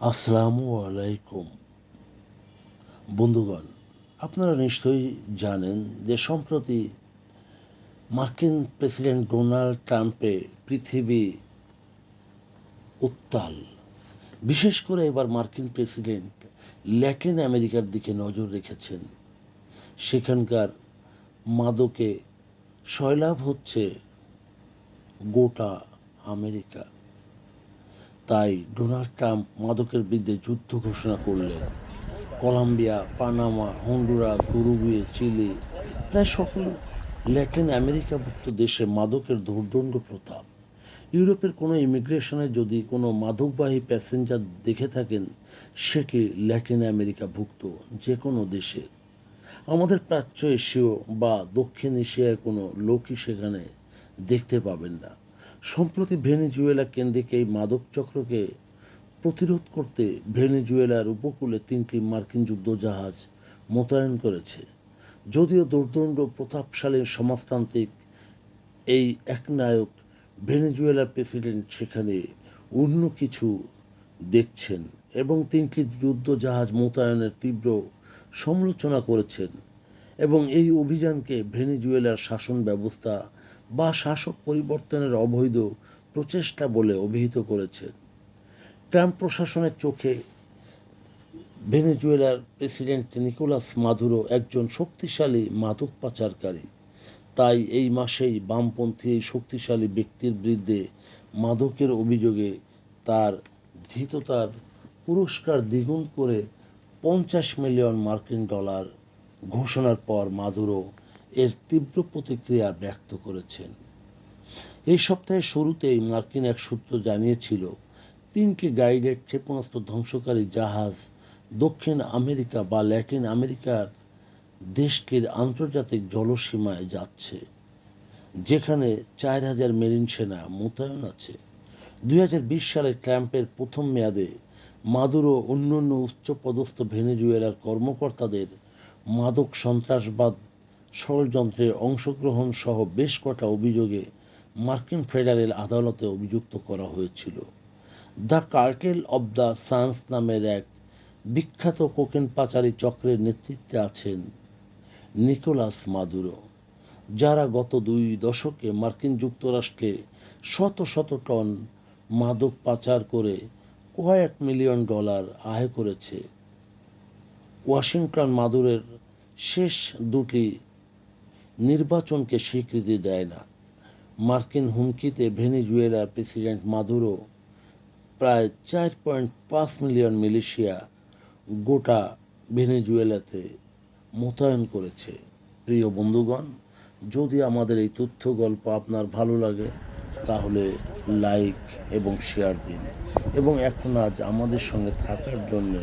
আসসালামু আলাইকুম। বন্ধুগণ, আপনারা নিশ্চয়ই জানেন যে সম্প্রতি মার্কিন প্রেসিডেন্ট ডোনাল্ড ট্রাম্পে পৃথিবী উত্তাল। বিশেষ করে এবার মার্কিন প্রেসিডেন্ট ল্যাটিন আমেরিকার দিকে নজর রেখেছেন। সেখানকার মাদকে সয়লাভ হচ্ছে গোটা আমেরিকা। তাই ডোনাল্ড ট্রাম্প মাদকের বিরুদ্ধে যুদ্ধ ঘোষণা করলেন। Colombia, Panama, Honduras, Uruguay, Chile প্রায় সকল ল্যাটিন আমেরিকাভুক্ত দেশে মাদকের দুর্দণ্ড প্রতাপ। ইউরোপের কোনো ইমিগ্রেশনে যদি কোনো মাদকবাহী প্যাসেঞ্জার দেখে থাকেন, সেটি ল্যাটিন আমেরিকাভুক্ত যে কোনো দেশের আমাদের প্রাচ্য এশীয় বা দক্ষিণ এশিয়ার কোনো লোকই সেখানে দেখতে পাবেন না। সম্প্রতি ভেনেজুয়েলা কেন্দ্রিক এই মাদক চক্রকে প্রতিরোধ করতে ভেনেজুয়েলার উপকূলে তিনটি মার্কিন যুদ্ধজাহাজ মোতায়েন করেছে। যদিও দুর্দণ্ড প্রতাপশালী সমাজতান্ত্রিক এই একনায়ক ভেনেজুয়েলার প্রেসিডেন্ট সেখানে অন্য কিছু দেখছেন এবং তিনটি যুদ্ধজাহাজ মোতায়েনের তীব্র সমালোচনা করেছেন এবং এই অভিযানকে ভেনেজুয়েলার শাসন ব্যবস্থা বা শাসক পরিবর্তনের অবৈধ প্রচেষ্টা বলে অভিহিত করেছেন। ট্রাম্প প্রশাসনের চোখে ভেনেজুয়েলার প্রেসিডেন্ট নিকোলাস মাদুরো একজন শক্তিশালী মাদক পাচারকারী। তাই এই মাসেই বামপন্থী এই শক্তিশালী ব্যক্তির বিরুদ্ধে মাদকের অভিযোগে তার ধৃততার পুরস্কার দ্বিগুণ করে পঞ্চাশ মিলিয়ন মার্কিন ডলার ঘোষণার পর মাদুরো তীব্র প্রতিক্রিয়া ব্যক্ত করেছেন। এই সপ্তাহের শুরুতেই মার্কিন এক সূত্র জানিয়েছিল, তিনটি গাইডেড ক্ষেপণাস্ত্র ধ্বংসকারী জাহাজ দক্ষিণ আমেরিকা বা ল্যাটিন আমেরিকার দেশটির আন্তর্জাতিক জলসীমায় যাচ্ছে, যেখানে চার হাজার মেরিন সেনা মোতায়েন আছে। দুই হাজার বিশ সালে ট্রাম্পের প্রথম মেয়াদে মাদুরো অন্যান্য উচ্চপদস্থ ভেনেজুয়েলার কর্মকর্তাদের মাদক সন্ত্রাসবাদ ষড়যন্ত্রে অংশগ্রহণ সহ বেশ কটা অভিযোগে মার্কিন ফেডারেল আদালতে অভিযুক্ত করা হয়েছিল। The Cartel of the Suns নামের এক বিখ্যাত কোকেন পাচারি চক্রের নেতৃত্বে আছেন নিকোলাস মাদুরো, যারা গত দুই দশকে মার্কিন যুক্তরাষ্ট্রে শত শত টন মাদক পাচার করে কয়েক মিলিয়ন ডলার আয় করেছে। ওয়াশিংটন মাদুরের শেষ দুটি নির্বাচনকে স্বীকৃতি দেয় না। মার্কিন হুমকিতে ভেনিজুয়েলার প্রেসিডেন্ট মাদুরো প্রায় চার পয়েন্ট পাঁচ মিলিয়ন মিলিশিয়া গোটা ভেনেজুয়েলাতে মোতায়েন করেছে। প্রিয় বন্ধুগণ, যদি আমাদের এই তথ্য গল্প আপনার ভালো লাগে, তাহলে লাইক এবং শেয়ার দিন। এবং এখন আজ আমাদের সঙ্গে থাকার জন্য